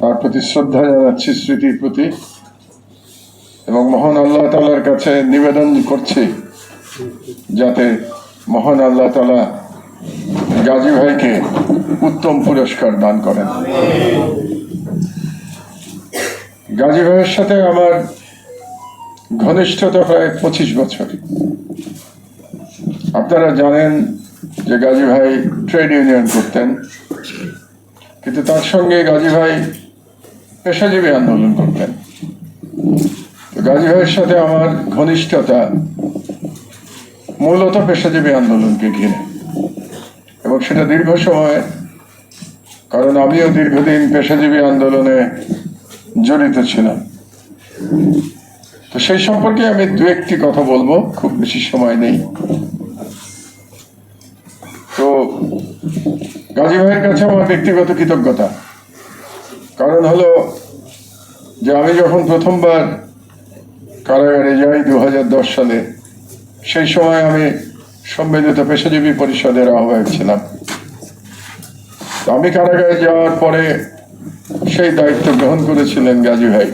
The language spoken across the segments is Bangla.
তার প্রতি শ্রদ্ধা জানাচ্ছি স্মৃতির প্রতি এবং মহান আল্লাহ তালার কাছে নিবেদন করছি যাতে মহান আল্লাহ তালা গাজী ভাইকে উত্তম পুরস্কার দান করেন। গাজী ভাইয়ের সাথে আমার ঘনিষ্ঠতা প্রায় পঁচিশ বছর। আপনারা জানেন যে গাজী ভাই ট্রেড ইউনিয়ন করতেন, কিন্তু তার সঙ্গে গাজী ভাই পেশাজীবী আন্দোলন করতেন গাজী ভাইয়ের সাথে আমার ঘনিষ্ঠতা মূলত পেশাজীবী আন্দোলনকে ঘিরে। এবং সেটা দীর্ঘ সময়, কারণ আমিও দীর্ঘদিন পেশাজীবী আন্দোলনে জড়িত ছিলাম। তো সেই সম্পর্কে আমি দু একটি কথা বলব, খুব বেশি সময় নেই। তো গাজী ভাইয়ের কাছে আমার ব্যক্তিগত কৃতজ্ঞতা। কারণ হলো যে আমি যখন প্রথমবার কারাগারে যাই দু হাজার দশ সালে, সেই সময় আমি সম্মিলিত পেশাজীবী পরিষদের আহ্বায়ক ছিলাম। আমি কারাগারে যাওয়ার পরে সেই দায়িত্ব গ্রহণ করেছিলেন গাজী ভাই।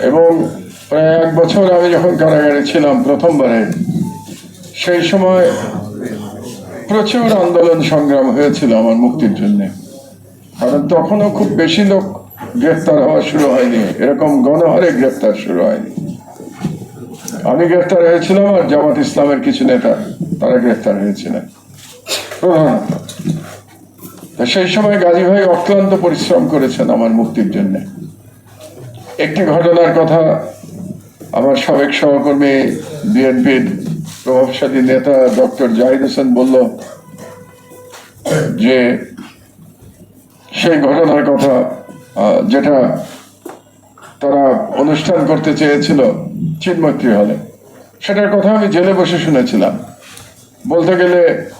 এবং প্রায় এক বছর আমি যখন কারাগারে ছিলাম প্রথমবারে, সেই সময় প্রচুর আন্দোলন সংগ্রাম হয়েছিল আমার মুক্তির জন্য। কারণ তখনও খুব বেশি লোক গ্রেফতার হওয়া শুরু হয়নি। এরকম গণহারে গ্রেফতার শুরু হয়নি। আমি গ্রেফতার হয়েছিলাম আর জামাত ইসলামের কিছু নেতা, তারা গ্রেফতার হয়েছিলেন। সেই সময় গাজী ভাই অক্লান্ত পরিশ্রম করেছেন আমার মুক্তির জন্য। একটি ঘটনার কথা আমার সাবেক সহকর্মী, বিএনপির প্রভাবশালী নেতা ডক্টর জাহিদ হোসেন বলল যে, সেই ঘটনার কথা যেটা তারা অনুষ্ঠান করতে চেয়েছিল চিন্মৈত্রী হলে। সেটার কথা আমি জেলে বসে শুনেছিলাম। বলতে গেলে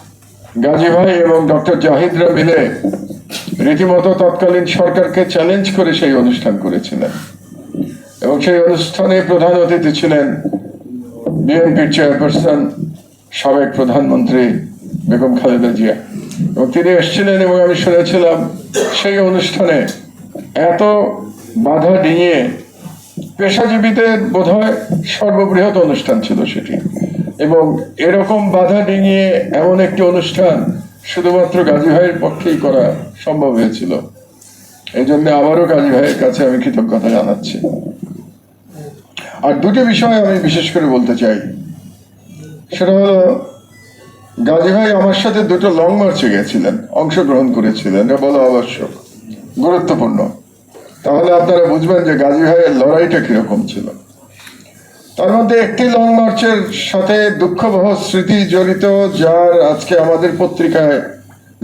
গাজী ভাই এবং ডক্টর জাহিদরা মিলে রীতিমতো তৎকালীন সরকারকে চ্যালেঞ্জ করে সেই অনুষ্ঠান করেছিলেন। এবং সেই অনুষ্ঠানে প্রধান অতিথি ছিলেন বিএনপির চেয়ারপারসন সাবেক প্রধানমন্ত্রী বেগম খালেদা জিয়া। এবং তিনি এসেছিলেন এবং আমি শুনেছিলাম সেই অনুষ্ঠানে এত বাধা ডিঙিয়ে পেশাজীবীদের বোধহয় সর্ববৃহৎ অনুষ্ঠান ছিল সেটি। এবং এরকম বাধা ডিঙিয়ে এমন একটি অনুষ্ঠান শুধুমাত্র গাজী ভাইয়ের পক্ষেই করা সম্ভব হয়েছিল। এই জন্য আবারও গাজী ভাইয়ের কাছে আমি কৃতজ্ঞতা জানাচ্ছি। আর দুটি বিষয় আমি বিশেষ করে বলতে চাই। সেটা হলো, গাজী ভাই আমার সাথে দুটো লং মার্চে গেছিলেন, অংশগ্রহণ করেছিলেন, এটা বলা আবশ্যক। গুরুত্বপূর্ণ। তাহলে আপনারা বুঝবেন যে গাজী ভাইয়ের লড়াইটা কীরকম ছিল। তার মধ্যে একটি লং মার্চের সাথে দুঃখবহ স্মৃতি জড়িত, যার আজকে আমাদের পত্রিকায়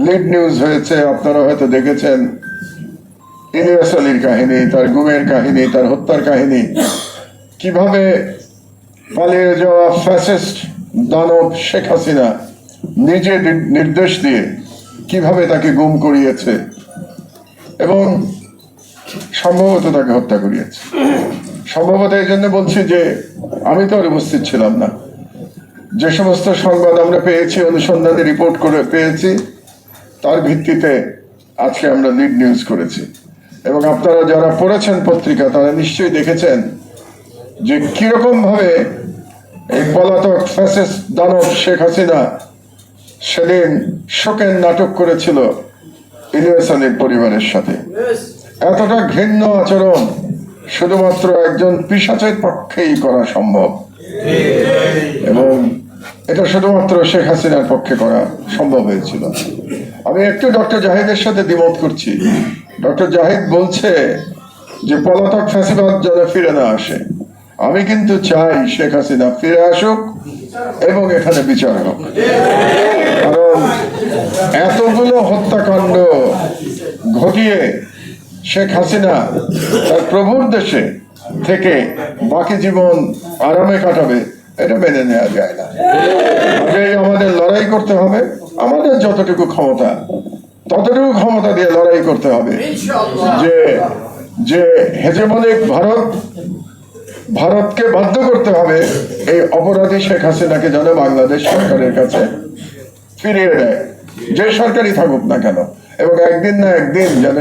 লিড নিউজ হয়েছে, আপনারা হয়তো দেখেছেন। ইলিয়াস আলীর কাহিনী, তার গুমের কাহিনী, তার হত্যার কাহিনী। কীভাবে পালিয়ে যাওয়া ফ্যাসিস্ট দানব শেখ হাসিনা নিজে নির্দেশ দিয়ে কীভাবে তাকে গুম করিয়েছে এবং সম্ভবত তাকে হত্যা করিয়েছে। সম্ভবত এই জন্য বলছি যে, আমি তো উপস্থিত ছিলাম না। যে সমস্ত সংবাদ আমরা পেয়েছি, অনুসন্ধানে রিপোর্ট করে পেয়েছি, তার ভিত্তিতে আজকে আমরা লিড নিউজ করেছি। এবং আপনারা যারা পড়েছেন পত্রিকা, তারা নিশ্চয়ই দেখেছেন যে কীরকম ভাবে এই পলাতক ফ্যাসিস দানব শেখ হাসিনা সেদিন শোকের নাটক করেছিল। ইলিয়াস আলীর পরিবারের সাথে। এতটা ঘৃণ্য আচরণ শুধুমাত্র একজন পিসাচের পক্ষেই করা সম্ভব। এবং এটা শুধুমাত্র শেখ হাসিনার পক্ষে করা সম্ভব হয়েছিল। আমি একটু ডক্টর জাহিদের সাথে দ্বিমত করছি। ডক্টর জাহিদ বলছে যে পলাতক ফ্যাসিবাদ যেন ফিরে না আসে। আমি কিন্তু চাই শেখ হাসিনা ফিরে আসুক এবং এখানে বিচার হোক কারণ এতগুলো হত্যাকাণ্ড ঘটিয়ে শেখ হাসিনা তার প্রভুর দেশে থেকে বাকি জীবন আরামে কাটাবে, এটা মেনে নেওয়া যায় না। কাজেই আমাদের লড়াই করতে হবে, আমাদের যতটুকু ক্ষমতা, ততটুকু ক্ষমতা দিয়ে লড়াই করতে হবে। যে যে হেজেমনিক ভারত ভারতকে বাধ্য করতে হবে এই অপরাধী শেখ হাসিনাকে যেন বাংলাদেশ সরকারের কাছে ফিরিয়ে দেয়। যে সরকারই থাকুক না কেন, এবং একদিন না একদিন যেন